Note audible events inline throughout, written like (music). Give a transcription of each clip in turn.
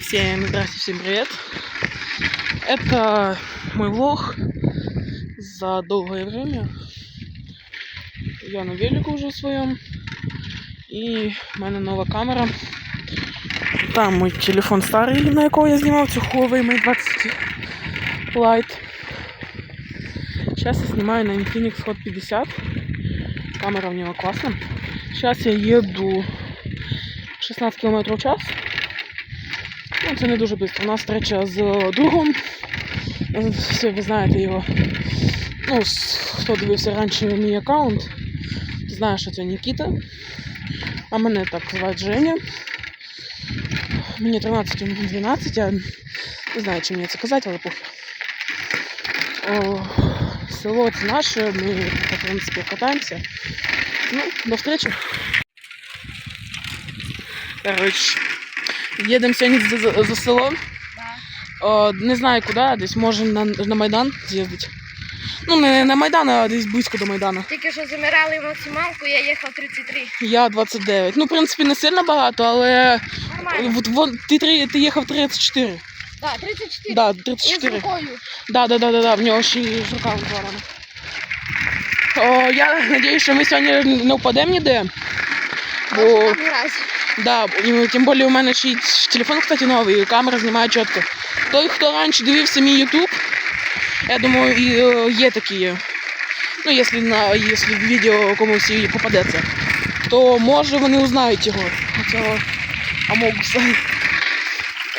Всем здравствуйте, всем привет. Это мой влог за долгое время. Я на велику уже своем. І в мене нова камера. Там мій телефон старий, на якого я знімав цю Huawei Mate 20 Lite. Сейчас я снимаю на Infinix Hot 50. Камера в него классная. Сейчас я еду 16 км в час. Ну, це не дуже швидко. У нас встреча з другом. Все, ви знаєте його. Ну, хто дивився раніше мій аккаунт, знає, що це Нікіта. А мене так звати Женя. Мені 13, йому 12, я не знаю, чи мені це казати, але похер. Село це наше, ми в принципі катаємося. Ну, до встречи. Короче, їдемо сьогодні за, за, село. О, не знаю куди, десь може на, на Майдан з'їздити. Ну, не на Майдан, а десь близько до Майдану. Тільки що замирали максималку, я їхав 33. Я 29. Ну, в принципі, не сильно багато, але Нормально. от, вон, ти, три- ти їхав 34. Так, 34. Да, І з 34. рукою. Да, да, да, да, да, в нього ще й рука зварена. О, я надіюсь, що ми сьогодні не впадемо ніде. Бо, там. Да, і тим більше у мене ще й телефон, кстати, новий, і камера знімає чітко. Той, хто раніше дивився мій YouTube, я думаю, і е, є такі. Ну, якщо на якщо відео комусь попадеться, то може вони узнають його. Цього Амогуса.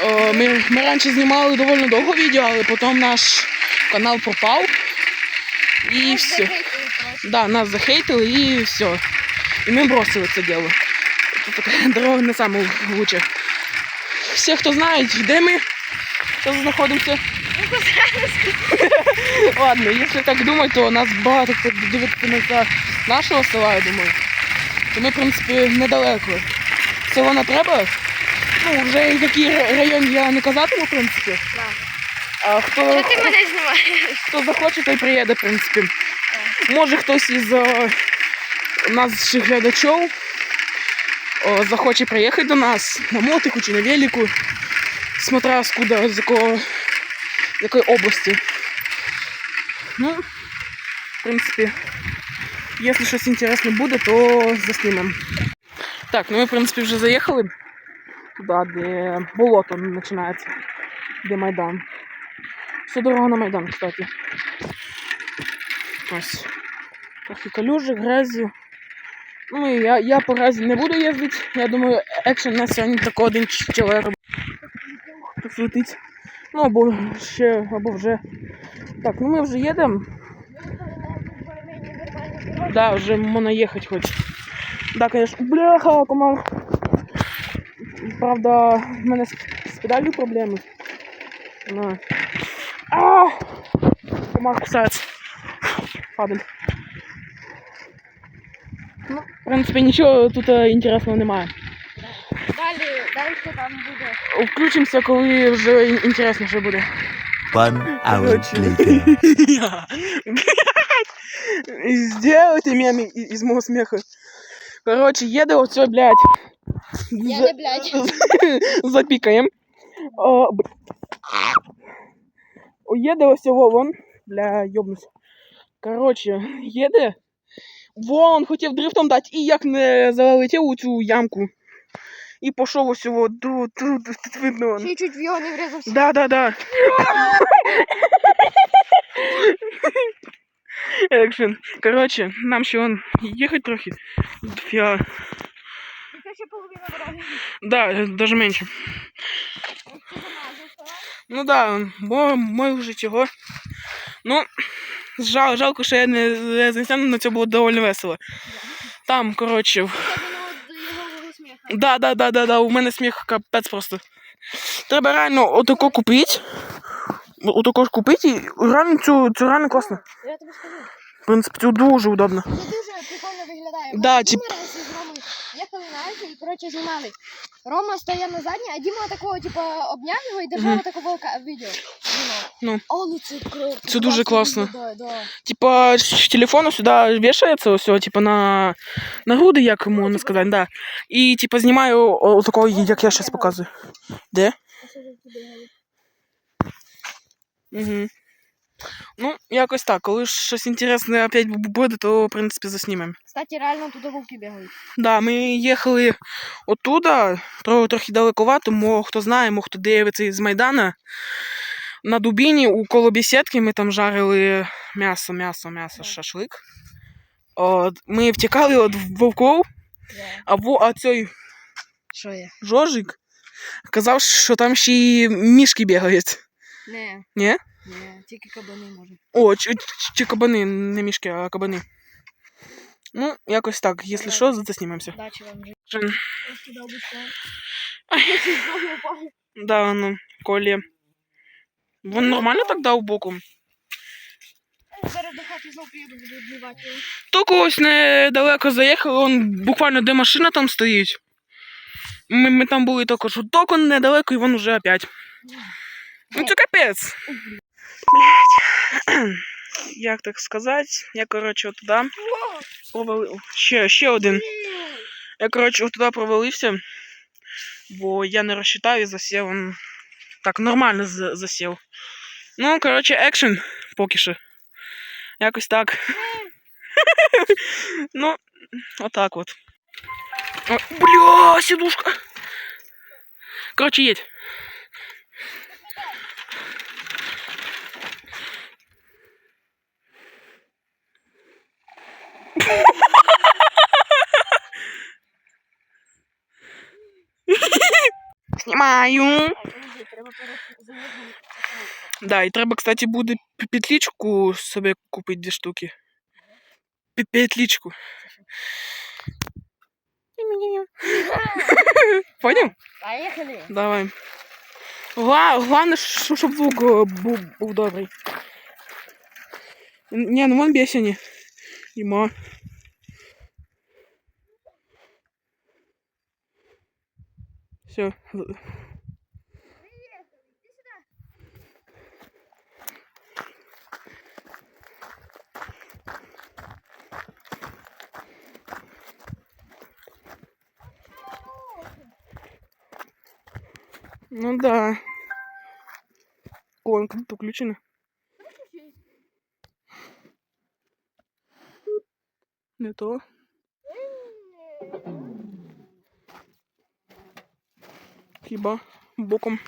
О, Ми, ми раніше знімали доволі довго відео, але потім наш канал пропав. І Нас все. захейтили. Да, нас захейтили і все. І ми бросили це діло. (laughs) Дорога не саме лучше. Всі, хто знають, де ми зараз знаходимося. (laughs) Ладно, якщо так думати, то нас багато хто дивиться нашого села, я думаю. То ми, в принципі, недалеко. Село не треба. Ну, вже який район я не казатиму, в принципі. Да. А хто, Що ти мене знімаєш? хто захоче, той приїде, в принципі. Може хтось із е, наших глядачів о, захоче приїхати до нас на мотику чи на велику, смотря скуда, з якого, з якої області. Ну, в принципі, якщо щось інтересне буде, то заснімемо. Так, ну ми, в принципі, вже заїхали туди, де болото починається, де Майдан. Все дорога на Майдан, кстати. Ось. Трохи калюжі, грязі. Ну і я, я по грязі не буду їздити. Я думаю, екшен на сьогодні тако один чоловік хтось. Ну або ще, або вже. Так, ну ми вже їдемо. Да, вже можна їхати хоч. Да, конечно. Бляха, комар. Правда, в мене з, педалью проблеми. А! Комар кусається. Падаль. Ну, в принципі, нічого тут е, інтересного немає. Далі, далі що там буде. Включимося, коли вже ін- інтересніше буде. One hour Короче. later. (laughs) Сделайте мем и- из моего смеха. Короче, еду вот все, блядь. (laughs) Я За- не блядь. Запикаем. О, б- О, Еду все вон. Бля, ёбнусь. Короче, їде. Вон, хотів дрифтом дати і як не залетів у цю ямку. І пішов ось його тут, тут, тут видно. Ще чуть в його не врізався. Да, да, да. Екшен. Короче, нам ще он їхати трохи. Дофіга. Це ще половина дороги. Да, даже менше. Ну да, бо мой вже чого. Ну, жал, жалко, що я не, не занесена, але це було доволі весело. Там, коротше, да, да, да, да, да, у мене сміх капець просто. Треба реально отако купити. Отако ж купити і реально цю, цю реально класно. Я тобі скажу. В принципі, це дуже удобно. Це дуже прикольно виглядає. Да, тип- На Альфі і, коротше, знімали. Рома стояв на задній, а Діма такого, типу, обняв його і держав Мгм. такого відео. Ну. О, ну це круто. Це дуже класно. Да, да. Типа, с телефона сюда вешается все, типа на, на груди, як можна сказати, да. І типа знімаю о, такого, як я зараз показую. Де? Угу. Ну, якось так. Коли щось інтересне опять буде, то, в принципі, заснімемо. Кстати, реально тут вовки бігають. Да, ми їхали оттуда, трохи, трохи далековато, мо хто знає, мо хто дивиться з Майдана. На Дубіні у коло бесідки ми там жарили м'ясо, м'ясо, м'ясо, Да. шашлик. От, ми втікали від вовков, а, во, а цей Що є? Жожик казав, що там ще й мішки бігають. Не. Ні? Не, тільки кабани можна. О, чи, кабани, не мішки, а кабани. Ну, якось так, якщо що, заснімемося. Дачі вам жити. Да, ну, колі. Він нормально так дав боком. Зараз до хати знов приїду, буду відбивати. Тільки ось недалеко заїхали, он буквально де машина там стоїть. Ми, ми там були тільки що тільки недалеко, і він уже опять. Ну це капець. Блять. (clears throat) Як так сказати? Я, коротше, туди провалив. Ще, ще один. Я, коротше, туди провалився, бо я не розчитав і засів. Он так нормально за- засів. Ну, коротше, екшен поки що. Якось так. (laughs) ну, отак от. Бля, сідушка. Коротше, їдь. Знімаю. А, подожди, треба перезаїхати. Да, і треба, кстати, буде п- петличку собі купити дві штуки. Пе- Петличку. (laughs) Понял? Поїхали. Давай. Гла- Главное, що- щоб звук е, був, був добрий. Н- Ні, ну вон бесені. Іма. Все. Ну да. Колонка тут включена. Не то. Хіба боком.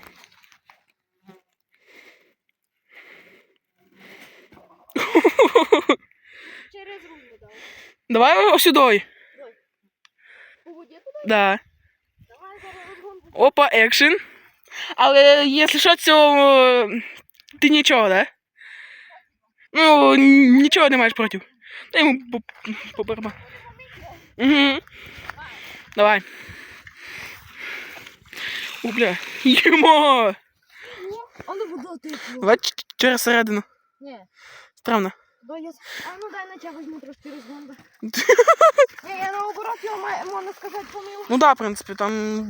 Через руль дав. Давай сюди. По воді туди? Да. Давай зараз. Опа, екшен. Але якщо що, цього ти нічого, да? Ну, нічого не маєш проти. Дай йому по, по барабану. Угу. Давай. О, бля. Їмо! А ну вода. Давай через середину. Ні. Странно. А ну дай натягуй трошки розгонку. (laughs) Ні, я наоборот його можна сказати, помив. Ну да, в принципі, там.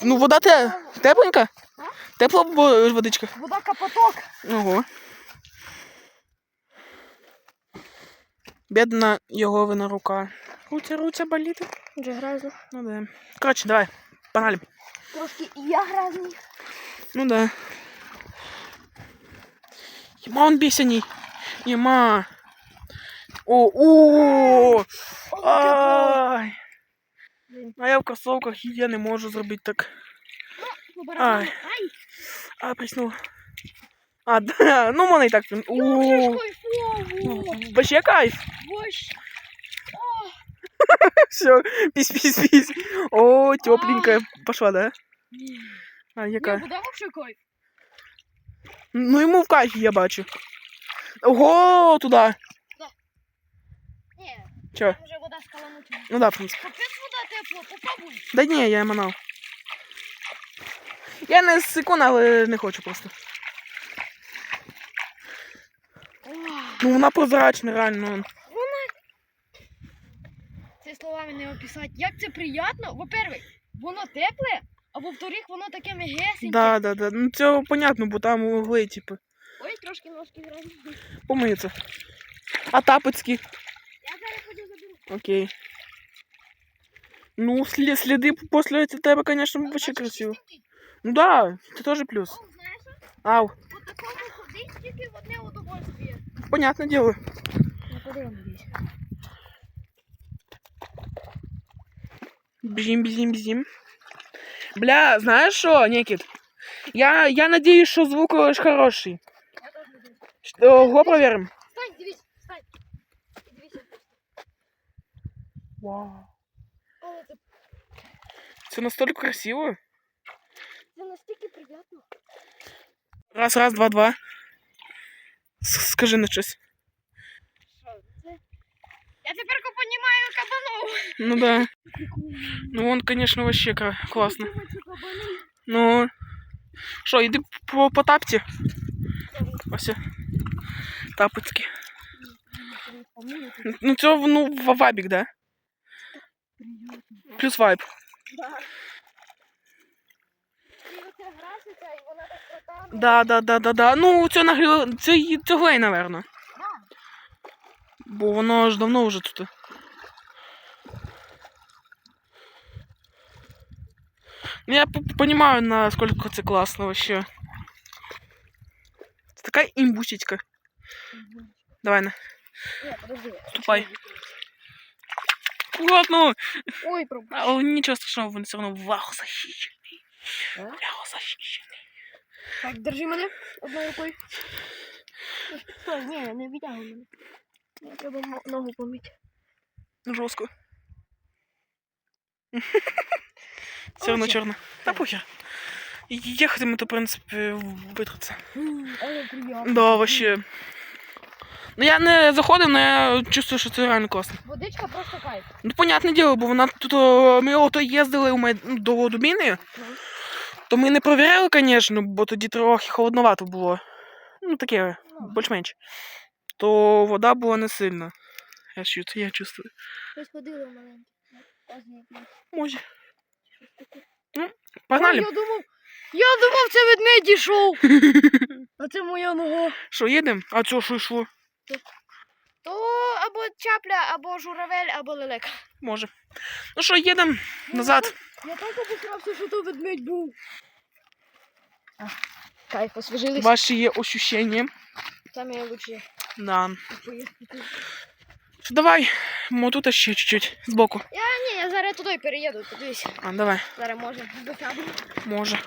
Ну, вода те... тепленька? Тепла водичка. Вода капоток. Ого. Бідна його вина рука. Руця, руця боліти. Вже грязно. Ну да. Коротше, давай. Погнали. Трошки і я грязний. Ну да. Єма он бісяний. Єма. О, о, ай. А я в кросовках і я не можу зробити так. Ай. А, приснула. А, да, (laughs) ну мене і так. Вообще кайф. Вообще. (laughs) Все, пись, пись, пись. О, тепленькая пошла, да? А, яка? вода вообще кайф. Ну йому в кайфі, я бачу. Ого, туди. Ні, Чо? там вже вода скаламутна. Ну да, в принципі. Капець вода тепла, попробуй. Да ні, я манав. Я не секунд, але не хочу просто. Ну вона прозрачна, реально. Це словами не описати. Як це приємно? Во-первых, воно тепле, а во-вторых, воно таке мегесеньке. Да, да, да. Ну це понятно, бо там угли, типу. Ой, трошки ножки грязні. Помиються. А тапочки? Я зараз ходю заберу. Окей. Ну, слі- сліди після тебе, конечно, вообще красиво. Ну да, це теж плюс. О. Ау, по такому ходить тільки в одне удовольствие. понятне діло. Ну, подивимось. Бжім, бзім, бзім. Бля, знаєш що, Нікіт? Я, я надіюсь, що звук е, ж хороший. Я теж не дивлюсь. Ого, проверим. Стань, дивись, стань. Дивися. Вау. О, це, Це настільки красиво. це настільки приємно. Раз, раз, два, два. С- Скажи на щось. Я тепер понімаю кабанов. Ну да. Ну вон, конечно, вообще класно. Ну. Що, йди по, по тапці. Ось. Тапочки. Ну це ну, ва- вайбік, да? Плюс вайб. Да. Да, да, да, да, да. Ну, це нагріло. Це, це глей, напевно. Да. Бо воно ж давно вже тут. Ну, я понимаю, насколько це класно вообще. Це така імбусечка. Давай на, Ні, подожди. ступай. Аккуратно! Ой, пробуй. А, нічого страшного, він все одно ваху защищений. А? Ваху защищений. Так, держи мене одною рукою. Стой, ні, не відтягуй мене. Мені треба ногу помити. Жорстко. Все одно чорно. Та похер. Їхати ми то, в принципі, приємно. Да, вообще. Ну я не заходив, але я чувствую, що це реально класно. Водичка просто кайф. Ну, понятне діло, бо вона тут о, ми ото їздили у ну, до Дубіни, то ми не провіряли, звісно, бо тоді трохи холодновато було. Ну, таке, Ну. більш-менш. То вода була не сильна. Я чувствую, я чувствую. Щось ходило маленьке. Може. Може. Ну, погнали. Я думав, я думав, це ведмедь ішов. (laughs) А це моя нога. Що, їдемо? А цього що йшло? То або чапля, або журавель, або лелека. Може. Ну що, їдемо назад. Я тільки посрався, що то ведмедь був. Кайф, освіжились. Ваші є ощущення. Самі лучші Да. Давай, мо тут ще чуть-чуть збоку. Я ні, я зараз туди переїду, подивись. А, давай, Зараз можна досяду. може.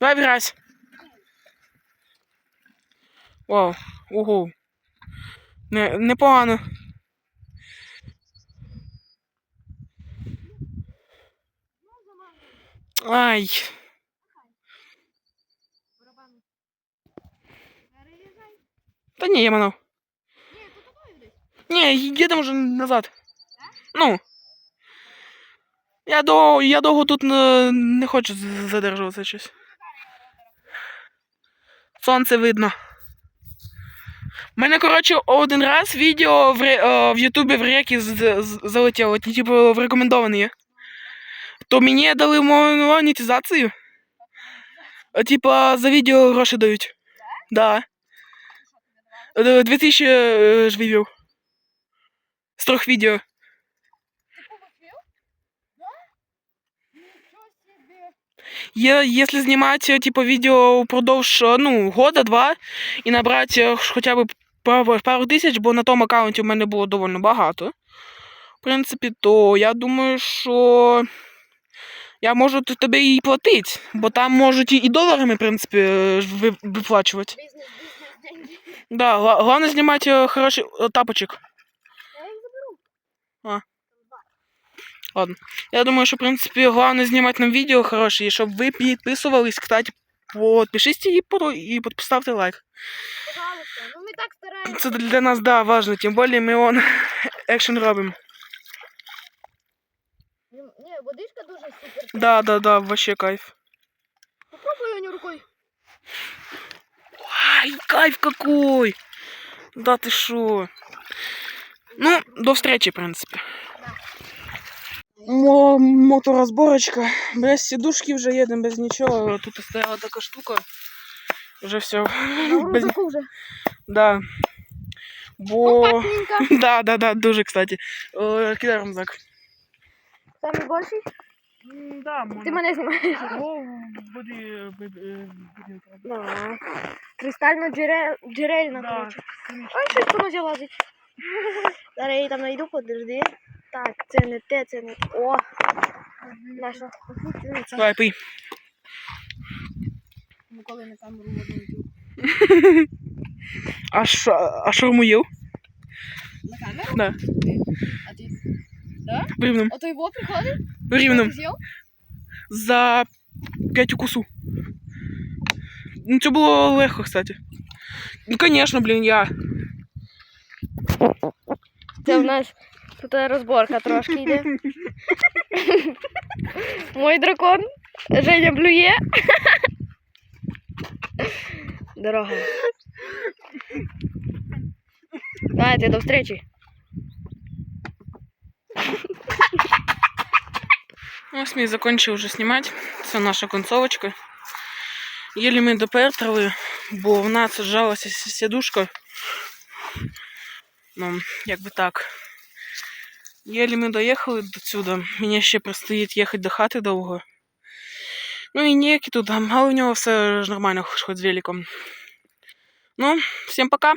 Давай вираз. Вау, ого. Не, непогано. Ай. Та ні, я манав. Ні, їдемо вже назад. Ну. Я довго, я довго тут не, не хочу задержуватися щось. Сонце видно. У мене, коротше, один раз відео в, е, в Ютубі в реки з- з- залетіло, типу, в рекомендовані. То мені дали мо- монетизацію. Типа за відео гроші дають. Да. Е, 2000 е, ж вивів. З трьох відео. Є, якщо знімати типу, відео впродовж ну, года, два, і набрати е, хоча б пару, пару тисяч, бо на тому аккаунті у мене було доволі багато. В принципі, то я думаю, що я можу тобі і платити, бо там можуть і доларами, в принципі, е, виплачувати. Бізнес, бізнес, деньги. Да, гла- головне знімати е, хороший е, тапочок. Я їх заберу. Я думаю, що, в принципі, головне знімати нам відео хороше, і щоб ви підписувались, кстати, підпишіться і, по- і поставте лайк. Пожалуйста. Ну ми так стараємося. Це для нас, да, важно, тим більше ми он екшен робимо. Ну, Ні, водичка дуже супер. Да, да, да, вообще кайф. Попробуй Аню рукою. Ай, кайф какой! Да ти шо? Ну, до встречи, в принципі. Мо моторозборочка. Без сідушки вже їдемо, без нічого. Тут стояла така штука. Вже все. Без... Таку вже. Да. Бо. Компактненько. (laughs) Да, да, да, дуже, кстати. Е, Кидай рюкзак. Самий більший? М, Да, можна. Ти мене знімаєш. О, буде. Ну, кристально джерел... джерельна, Да, коротше. конечно. Ой, щось воно залазить. Зараз я її там знайду, подожди. Так, це не те, це не те. О! Наша. Давай, пий. ніколи на камеру воду йду. А що, а шаурму їв? На камеру? Да. А ти? Рівним. Ото його приходить? Рівним. Ти з'їв? За п'ять укусу. Ну, це було легко, кстати. Ну, конечно, блін, я. Це в нас тут розборка трошки йде. Мой дракон. Женя блює. Дорога. Давайте, до встречи. Ось ми закончили вже знімати. Це наша концовочка. Єлі ми допертрили, бо в нас зжалася сідушка. Ну, якби так. Єлі ми доїхали до сюди. Мені ще предстоїть їхати до хати довго. Ну і ніякі тут, але у нього все ж нормально, хоч з великом. Ну, всім пока.